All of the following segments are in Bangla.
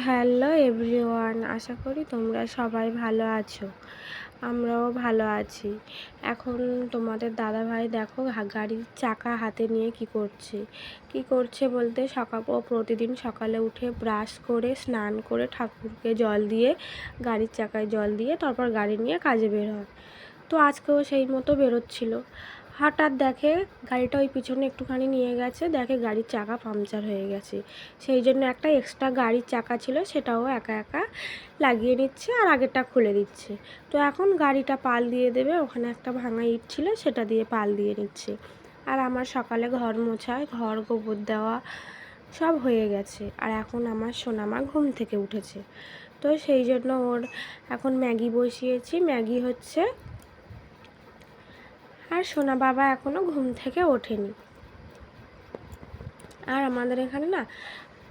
হ্যালো এভরিওয়ান আশা করি তোমরা সবাই ভালো আছো। আমরাও ভালো আছি। এখন তোমাদের দাদা ভাই দেখো গাড়ির চাকা হাতে নিয়ে কি করছে। কি করছে বলতে সকাল ও প্রতিদিন সকালে উঠে ব্রাশ করে, স্নান করে ঠাকুরকে জল দিয়ে, গাড়ির চাকায় জল দিয়ে, তারপর গাড়ি নিয়ে কাজে বের হয়। তো আজকেও সেই মতো বেরোচ্ছিল। হঠাৎ দেখে গাড়িটা ওই পিছনে একটুখানি নিয়ে গেছে, দেখে গাড়ির চাকা পাংচার হয়ে গেছে। সেই জন্য একটা এক্সট্রা গাড়ির চাকা ছিল, সেটাও একা একা লাগিয়ে নিচ্ছে আর আগেরটা খুলে দিচ্ছে। তো এখন গাড়িটা পাল দিয়ে দেবে, ওখানে একটা ভাঙা ইট ছিল, সেটা দিয়ে পাল দিয়ে নিচ্ছে। আর আমার সকালে ঘর মোছায়, ঘর গোবর দেওয়া সব হয়ে গেছে। আর এখন আমার সোনামা ঘুম থেকে উঠেছে। তো সেই জন্য ওর এখন ম্যাগি বসিয়েছি। ম্যাগি হচ্ছে আর সোনা বাবা এখনও ঘুম থেকে ওঠেনি। আর আমাদের এখানে না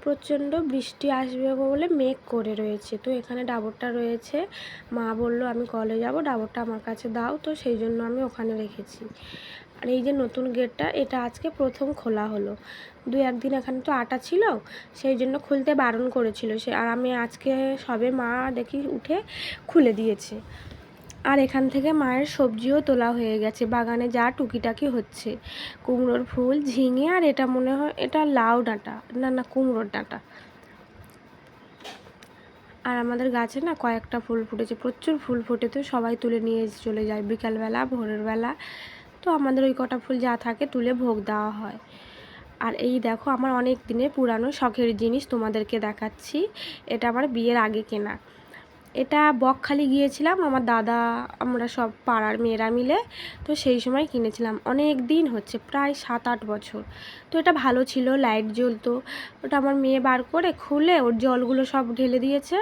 প্রচণ্ড বৃষ্টি আসবে বলে মেঘ করে রয়েছে। তো এখানে ডাবরটা রয়েছে। মা বলল, আমি কলে যাব, ডাবরটা আমার কাছে দাও। তো সেই জন্য আমি ওখানে রেখেছি। আর এই যে নতুন গেটটা, এটা আজকে প্রথম খোলা হলো। দু একদিন এখানে তো আটা ছিল, সেই জন্য খুলতে বারণ করেছিল সে। আর আমি আজকে সবে মা দেখি উঠে খুলে দিয়েছে। আর এখান থেকে মায়ের সবজিও তোলা হয়ে গেছে। বাগানে যা টুকিটাকি হচ্ছে। কুমড়োর ফুল, ঝিঙে আর এটা মনে হয়, এটা লাউ ডাঁটা। না না, কুমড়োর ডাঁটা। আর আমাদের গাছে না কয়েকটা ফুল ফুটেছে। প্রচুর ফুল ফুটে তো সবাই তুলে নিয়ে চলে যায় বিকালবেলা, ভোরের বেলা। তো আমাদের ওই কটা ফুল যা থাকে তুলে ভোগ দেওয়া হয়। আর এই দেখো, আমার অনেক দিনের পুরানো শখের জিনিস তোমাদেরকে দেখাচ্ছি। এটা আমার বিয়ের আগে কেনা। এটা বকখালি গিয়েছিলাম, আমার দাদা, আমরা সব পাড়ার মেয়েরা মিলে, তো সেই সময় কিনেছিলাম। অনেক দিন হচ্ছে, প্রায় সাত আট বছর। তো এটা ভালো ছিল লাইট জ্বলতো। ওটা আমার মেয়ে বার করে খুলে, ওর জলগুলো সব ঢেলে দিয়েছে,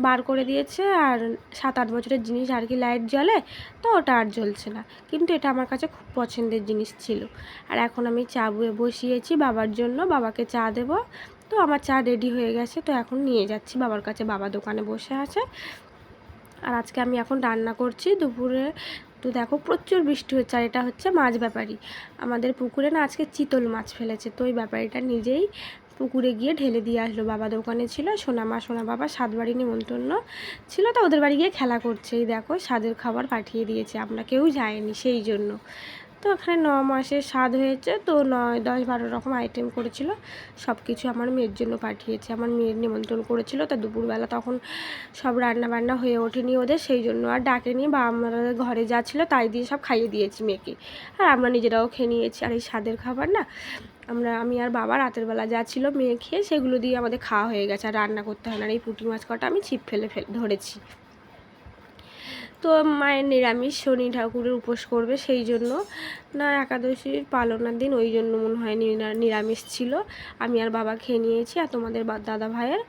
বার করে দিয়েছে, আর সাত আট বছরের জিনিস আর কি লাইট জ্বলে, তো ওটা আর জ্বলছে না। কিন্তু এটা আমার কাছে খুব পছন্দের জিনিস ছিল। আর এখন আমি চা বসিয়েছি বাবার জন্য, বাবাকে চা দেবো। তো আমার চা রেডি হয়ে গেছে, তো এখন নিয়ে যাচ্ছি বাবার কাছে, বাবা দোকানে বসে আছে। আর আজকে আমি এখন রান্না করছি দুপুরে। তো দেখো প্রচুর বৃষ্টি হচ্ছে, আর এটা হচ্ছে মাছ ব্যাপারী। আমাদের পুকুরে না আজকে চিতল মাছ ফেলেছে, তো ওই ব্যাপারীটা নিজেই পুকুরে গিয়ে ঢেলে দিয়ে আসলো। বাবা দোকানে ছিল সোনা মা সোনা বাবা সাত বাড়ি নিমন্ত্রণ ছিল, তো ওদের বাড়ি গিয়ে খেলা করছে। এই দেখো স্বাদের খাবার পাঠিয়ে দিয়েছে, আমরা কেউ যায়নি সেই জন্য। তো ওখানে ন মাসের স্বাদ হয়েছে। তো নয়, দশ, বারো রকম আইটেম করেছিল। সব কিছু আমার মেয়ের জন্য পাঠিয়েছে। আমার মেয়ের নিমন্ত্রণ করেছিল। তা দুপুরবেলা তখন সব রান্না বান্না হয়ে ওঠেনি ওদের। সেই জন্য আর ডাকেনি। বা আমাদের ঘরে যা ছিল তাই দিয়ে সব খাইয়ে দিয়েছি মেয়েকে। আর আমরা নিজেরাও খেয়ে নিয়েছি। আর এই স্বাদের খাবার না, আমরা, আমি আর বাবা রাতের বেলা যা ছিল মেয়ে খেয়ে সেগুলো দিয়ে আমাদের খাওয়া হয়ে গেছে। আর রান্না করতে হয় না। এই পুঁটি মাছ কটা আমি ছিপ ফেলে ফেলে, ধরেছি। তো মায়ের নিরামিষ শনি ঠাকুরের উপোস করবে সেই জন্য। না, একাদশীর পালনার দিন ওই জন্য মনে হয় নিরামিষ ছিল। আমি আর বাবা খেয়ে নিয়েছি আর তোমাদের দাদা ভাইয়ের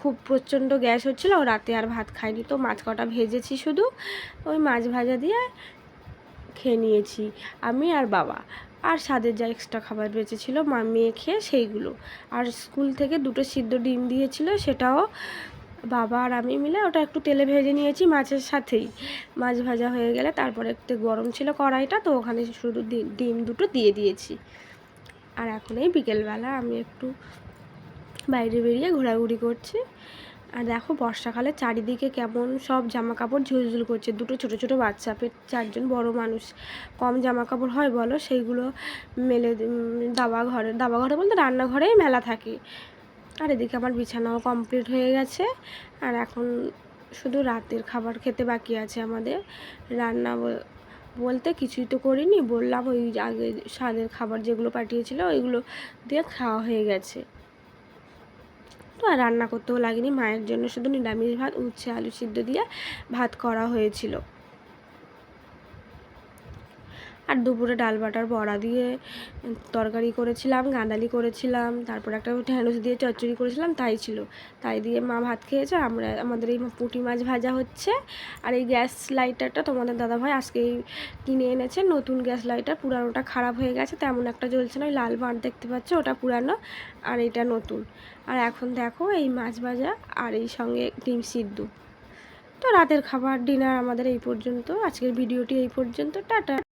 খুব প্রচণ্ড গ্যাস হচ্ছিল রাতে আর ভাত খাইনি তো মাছ কটা ভেজেছি শুধু, ওই মাছ ভাজা দিয়ে খেয়ে নিয়েছি আমি আর বাবা। আর স্বাদের যা এক্সট্রা খাবার বেঁচেছিলো, মা মেয়ে খেয়ে সেইগুলো। আর স্কুল থেকে দুটো সিদ্ধ ডিম দিয়েছিল, সেটাও বাবা আর আমি মিলে ওটা একটু তেলে ভেজে নিয়েছি মাছের সাথেই। মাছ ভাজা হয়ে গেলে তারপরে একটু গরম ছিল কড়াইটা, তো ওখানে শুধু ডিম দুটো দিয়ে দিয়েছি। আর এখন এই বিকেলবেলা আমি একটু বাইরে বেরিয়ে ঘোরাঘুরি করছি। আর দেখো বর্ষাকালে চারিদিকে কেমন সব জামা কাপড় ঝুলঝুল করছে, দুটো ছোটো ছোটো বাচ্চা, পেট চারজন বড় মানুষ। কম জামা কাপড় হয় বলো, সেইগুলো মেলে দাবা ঘরে দাবা ঘরে বলতে রান্নাঘরেই মেলা থাকে। আর এদিকে আমার বিছানাও কমপ্লিট হয়ে গেছে। আর এখন শুধু রাতের খাবার খেতে বাকি আছে আমাদের। রান্না বলতে কিছুই তো করিনি, বললাম ওই আগে স্বাদের খাবার যেগুলো পাঠিয়েছিল ওইগুলো দিয়ে খাওয়া হয়ে গেছে। তো আর রান্না করতেও লাগেনি, মায়ের জন্য শুধু নিরামিষ ভাত, উচ্ছে, আলু সিদ্ধ দিয়ে ভাত করা হয়েছিল। আর দুপুরে ডাল বাটার বড়া দিয়ে তরকারি করেছিলাম, গাঁদালি করেছিলাম, তারপর একটা ঢ্যাঁড়স দিয়ে চচ্চড়ি করেছিলাম, তাই ছিল। তাই দিয়ে মা ভাত খেয়েছে, আমরা, আমাদের এই পুঁটি মাছ ভাজা হচ্ছে। আর এই গ্যাস লাইটারটা তোমাদের দাদাভাই আজকেই কিনে এনেছে, নতুন গ্যাস লাইটার, পুরানোটা খারাপ হয়ে গেছে, তেমন একটা জ্বলছে না, ওই লাল বাঁট দেখতে পাচ্ছ, ওটা পুরানো, আর এটা নতুন। আর এখন দেখো এই মাছ ভাজা আর এই সঙ্গে ডিম সিদ্ধ। তো রাতের খাবার, ডিনার আমাদের এই পর্যন্ত, আজকের ভিডিওটি এই পর্যন্ত, টাটা।